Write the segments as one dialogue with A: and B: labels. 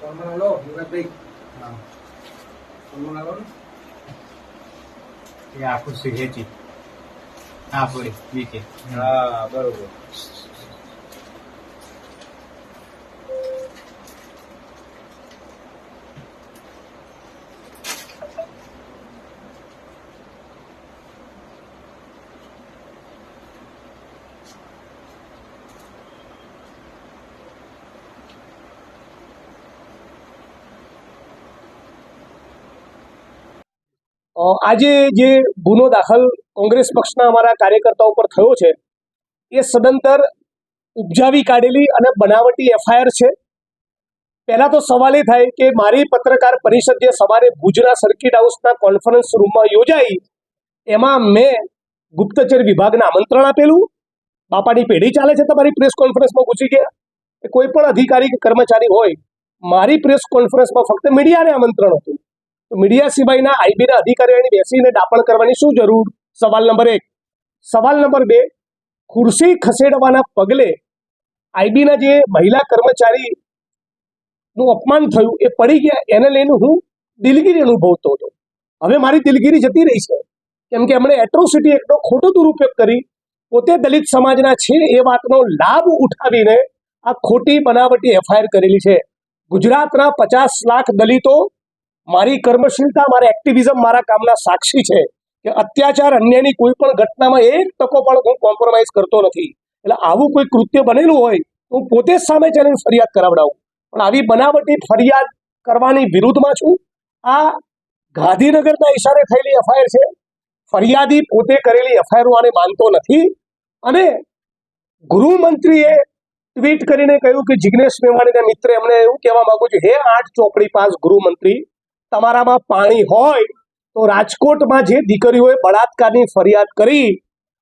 A: ફોર્મમાં લો યુવરાજભાઈ
B: હા.
A: ફોર્મમાં લો
B: એ આખું સિહેજી હા પૂરી વીકે
A: હા બરોબર
C: આજે જે ગુનો દાખલ કોંગ્રેસ પક્ષના અમારા કાર્યકર્તાઓ પર થયો છે, એ સદંતર ઉપજાવી કાઢેલી અને બનાવટી એફઆઈઆર છે. પહેલા તો સવાલ એ થાય કે મારી પત્રકાર પરિષદ જે સવારે ભુજના સર્કિટ હાઉસના કોન્ફરન્સ રૂમમાં યોજાઈ, એમાં મેં ગુપ્તચર વિભાગને આમંત્રણ આપેલું. બાપાની પેઢી ચાલે છે તમારી પ્રેસ કોન્ફરન્સમાં ઘૂસી ગયા. કોઈ પણ અધિકારી કે કર્મચારી હોય, મારી પ્રેસ કોન્ફરન્સમાં ફક્ત મીડિયાને આમંત્રણ હતું. મીડિયા સિવાયના આઈબીના અધિકારીઓની બેસીને દાપણ કરવાની શું જરૂર? સવાલ નંબર એક. સવાલ નંબર બે. ખુરશી ખસેડવાના પગલે આઈબીના જે મહિલા કર્મચારી નું અપમાન થયું એ પડી ગયા. એને લઈને હું દિલગીરી અનુભવતો હતો. હવે મારી દિલગીરી જતી રહી છે. કેમ કે એમણે એટ્રોસિટી એક્ટનો ખોટો દુરુપયોગ કરી. પોતે દલિત સમાજના છે એ વાતનો લાભ ઉઠાવીને આ ખોટી બનાવટી એફઆઈઆર કરેલી છે. ગુજરાતના પચાસ લાખ દલિતો મારી કર્મશીલતા, મારા એક્ટિવિઝમ મારા કામના સાક્ષી છે કે અત્યાચાર અન્યની કોઈ પણ ઘટનામાં એક તકો પણ હું કોમ્પ્રોમાઇઝ કરતો નથી. એટલે આવું કોઈ કૃત્ય બનેલું હોય હું પોતે જ સામે ચાલીને ફરિયાદ કરાવડાવું. પણ આવી બનાવટી ફરિયાદ કરવાની વિરુદ્ધમાં છું. આ ગાંધીનગરના ઇશારે થયેલી એફઆઈઆર છે. ફરિયાદી પોતે કરેલી એફઆઈઆર આને માનતો નથી. અને ગૃહમંત્રીએ ટ્વીટ કરીને કહ્યું કે જિગ્નેશ મેવાણીના મિત્ર એમને એવું કહેવા માંગુ છું, હે આઠ ચોપડી પાસ ગૃહમંત્રી તમારામાં પાણી હોય તો રાજકોટમાં જે દીકરીઓએ બળાત્કારની ફરિયાદ કરી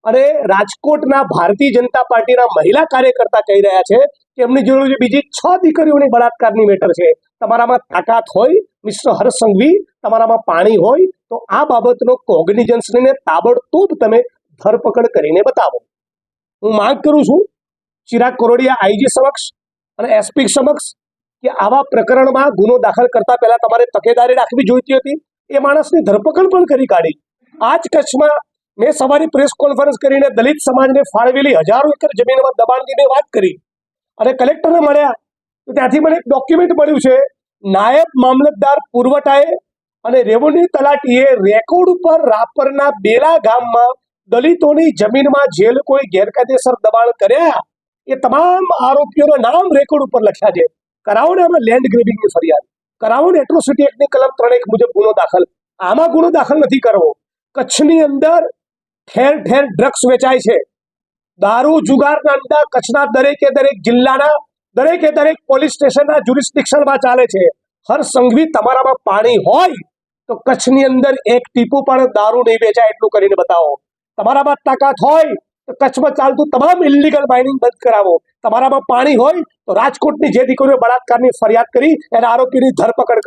C: અને રાજકોટના ભારતીય જનતા પાર્ટીના મહિલા કાર્યકર્તા કહી રહ્યા છે કે એમની જોડે બીજી છ દીકરીઓની બળાત્કારની મેટર છે. તમારામાં તાકાત હોય, મિસ્ટર હર્ષ સંઘવી, તમારામાં પાણી હોય, તો આ બાબતનો કોગ્નિજન્સ લઈને તાબડતોબ તમે ધરપકડ કરીને બતાવો. હું માંગ કરું છું, ચિરાગ કોરોડિયા આઈજી સમક્ષ અને એસપી સમક્ષ કે આવા પ્રકરણમાં ગુનો દાખલ કરતા પહેલા તમારે તકેદારી રાખવી જોઈતી હતી? એ માણસની ધરપકડ પણ કરી કાઢી. આ જ કચ્છમાં મેં સવારે પ્રેસ કોન્ફરન્સ કરીને દલિત સમાજને ફાળવેલી હજારો એકર જમીનમાં દબાણની મેં વાત કરી. અને કલેક્ટરને મળ્યા. તો ત્યાંથી મને એક ડોક્યુમેન્ટ મળ્યું છે. નાયબ મામલતદાર પુરવઠાએ અને રેવન્યુ તલાટીએ રેકોર્ડ ઉપર રાપરના બેલા ગામમાં દલિતોની જમીનમાં જે લોકોએ ગેરકાયદેસર દબાણ કર્યા? એ તમામ આરોપીઓના નામ રેકોર્ડ ઉપર લખ્યા છે. કરાવો ને આમાં લેન્ડ ગ્રેબિંગની ફરિયાદ. કરાવો ને એટ્રોસિટી એક્ટની કલમ ત્રણ એક મુજબ ગુનો દાખલ. આમાં ગુનો દાખલ નથી કરવો. કચ્છની અંદર ઠેર ઠેર ડ્રગ્સ વેચાય છે. દારૂ જુગારના અંડા કચ્છના દરેકે દરેક જિલ્લાના, દરેકે દરેક પોલીસ સ્ટેશનના જ્યુરિસ્ટિક્શનમાં ચાલે છે. હર સંઘવી તમારામાં પાણી હોય તો કચ્છની અંદર એક ટીપું પણ દારૂ નહીં વેચાય એટલું કરીને બતાવો. તમારામાં તાકાત હોય કચ્છમાં ચાલતું તમામ ઇલીગલ માઇનિંગ બંધ કરાવો. તમારામાં પાણી હોય તો રાજકોટની જે દીકરીઓ બળાત્કારની ફરિયાદ કરી, એના આરોપીની ધરપકડ કરો.